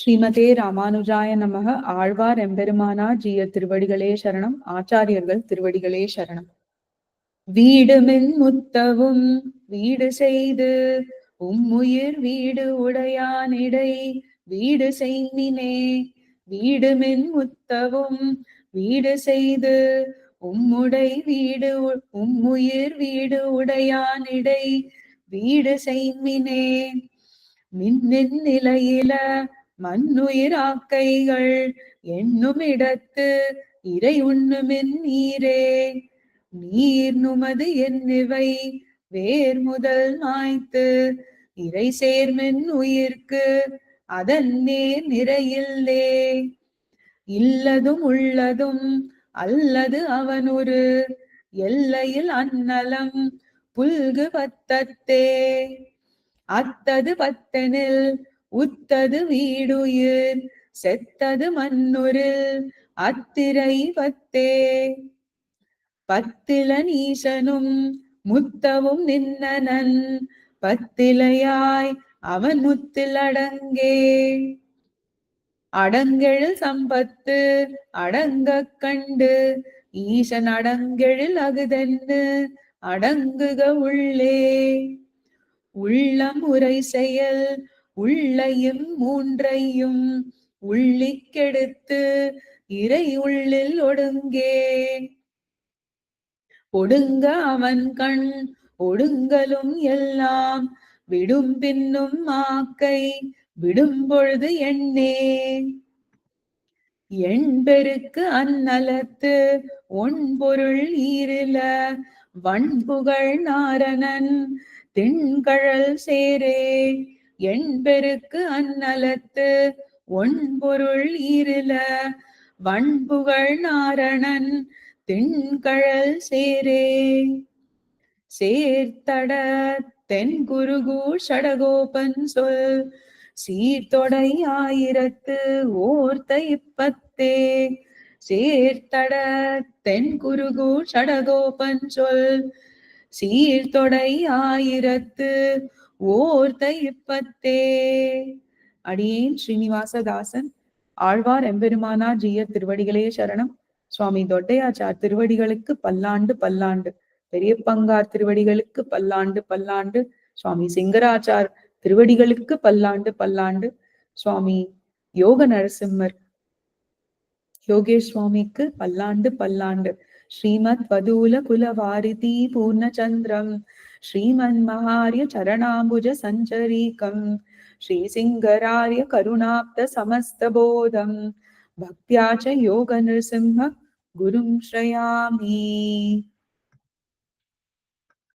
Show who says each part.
Speaker 1: ஸ்ரீமதே ராமானுஜாய நமக. ஆழ்வார் எம்பெருமானா ஜீய திருவடிகளே சரணம். ஆச்சாரியர்கள் திருவடிகளே சரணம். வீடு மென் முத்தவும் வீடு செய்து உம்முயிர் வீடு உடையானிடை வீடு செய்மினே. வீடு மென் முத்தவும் வீடு செய்து உம்முடை வீடு உம்முயிர் வீடு உடையானிடை வீடு செய்மினே. மின்னின் நிலையில மண்ணுயிராக்கைகள் என்னும் இடத்து இறை உண்ணுமின் நீரே. நீர் நுமது என்னிவை வேர் முதல் நாய்த்து இறை சேர்மென் உயிர்க்கு அதன் நேர் நிறையில்லே. இல்லதும் உள்ளதும் அல்லது அவனொரு எல்லையில் அன்னலம் புல்கு பத்தத்தே. அத்தது பத்தனில் உத்தது வீடுயிர் செத்தது மண்ணுரில் அத்திரை பத்தே பத்தில நீசனும் முத்தவும் நின்னனன் பத்திலையாய் அவன் முத்தில் அடங்கே. அடங்கெழில் சம்பத்து அடங்கக் கண்டு ஈசன் அடங்கெழில் அகுதென்னு அடங்குக உள்ளே. உள்ளம் உரை செயல் உள்ளையும் மூன்றையும் உள்ளிக்கெடுத்து இறை உள்ளில் ஒடுங்கே. ஒடுங்க அவன் கண் ஒடுங்கலும் எல்லாம். விடும் பின்னும் மாக்கை விடும் பொழுது எண்ணே. எண்பெருக்கு அந்நலத்து ஒன்பொருள் ஈரில. வண்புகழ் நாரணன் திண்கழல் சேரே. எண்பெருக்கு அந்நலத்து ஒன்பொருள் இருல வண்புகழ் நாரணன் திண்கழல் சேரே. சேர்த்தட தென்குருகு சடகோபன் சொல் சீர்தொடை ஆயிரத்து ஓர்த்த இப்பத்தே. சேர்த்தட தென்குருகு சடகோபன் சொல் சீர்தொடை ஆயிரத்து ஓர்த்த இப்பத்தே அடியேன் ஸ்ரீனிவாசதாசன். ஆழ்வார் எம்பெருமானா ஜீய திருவடிகளே சரணம். சுவாமி தொட்டையாச்சார் திருவடிகளுக்கு பல்லாண்டு பல்லாண்டு. பெரியப்பங்கார் திருவடிகளுக்கு பல்லாண்டு பல்லாண்டு. சுவாமி சிங்கராச்சார் திருவடிகளுக்கு பல்லாண்டு பல்லாண்டு. சுவாமி யோக நரசிம்மர் யோகேஷ் சுவாமிக்கு பல்லாண்டு பல்லாண்டு. ஸ்ரீமத் வதூல குலவாரிதி பூர்ணச்சந்திரம். ஸ்ரீமன் மகாரிய சரணாம்புஜ சஞ்சரீகம் ஸ்ரீசிங்கராய கருணாப்த சமஸ்தபோதம் பக்தியா ச யோக நிருசிம்ம குரும் ஸ்ரயாமி